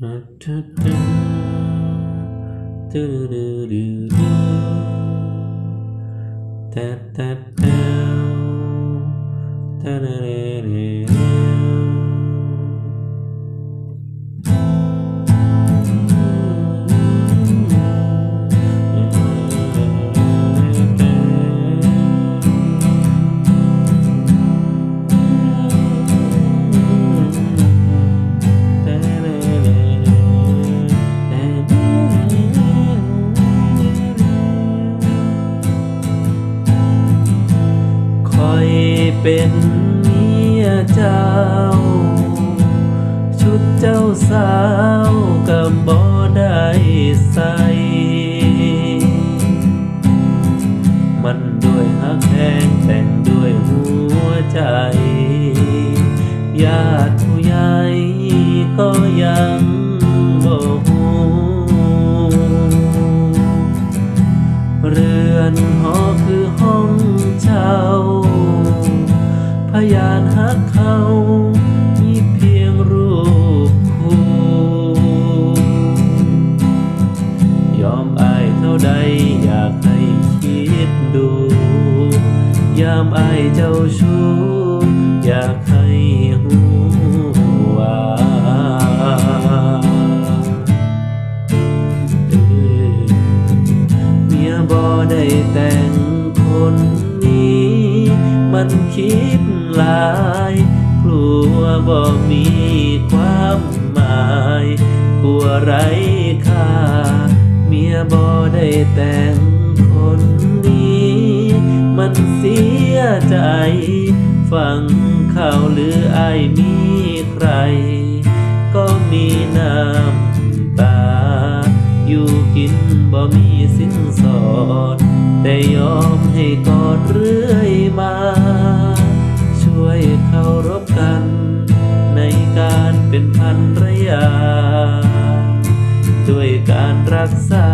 Da da da da da เป็นเมียเจ้า ชุดเจ้าสาวก็บ่ได้ใส่ มันด้วยฮักแพงแต่งด้วยหัวใจ ญาติผู้ใหญ่ก็ยัง อยากให้หูว่าเมียบ่ได้แต่งคนนี้ มันคิดหลายกลัวบ่มีความหมายกลัวไรค่าเมียบ่ได้แต่งคนนี้ มันเสียใจ ฟังข่าวหรือไอมีใคร ก็มีน้ำตา อยู่กินบ่มีสิ้นสอด แต่ยอมให้กอดเรื่อยมา ช่วยเคารพกัน ในการเป็นพันรยา ด้วยการรักษา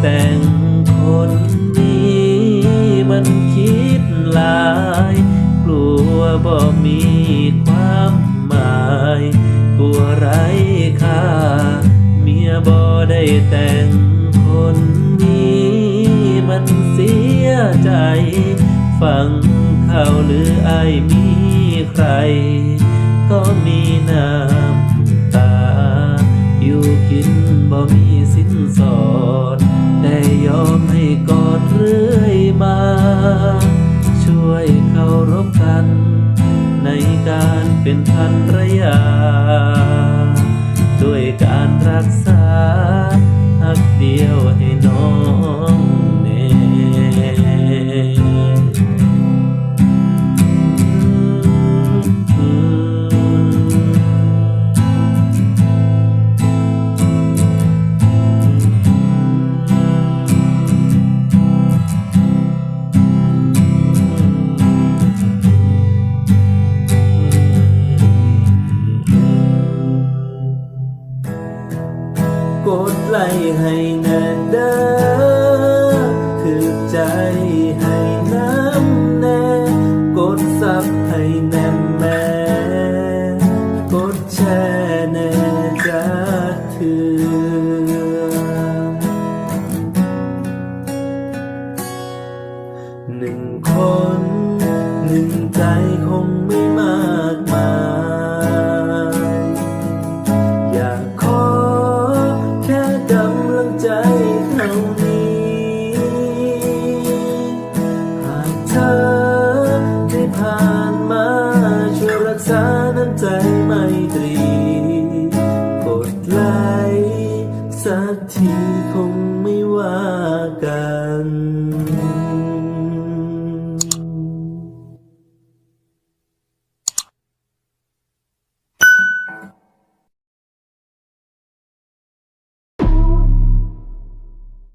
แต่งคนนี้มันคิดหลาย กลัวบ่มีความหมายกลัวไรค่าเมียบ่ได้แต่งคนนี้มันเสียใจ ฟังข่าวหรือไอมีใคร ก็มีน้ำตา อยู่กินบ่มี สินสอดแต่ยอมให้กอดเรื่อยมา ช่วยเคารพกัน ในการเป็นพันรยา ด้วยการรักษาหักเดียวให้น้อง ดไล่ให้แน่เด้อถือใจให้น้ำแน่กดซับให้แน่แม่กดแชร์แน่จะาถือหนึ่งคน หนึ่งใจคงไม่ ใจไม่ตรี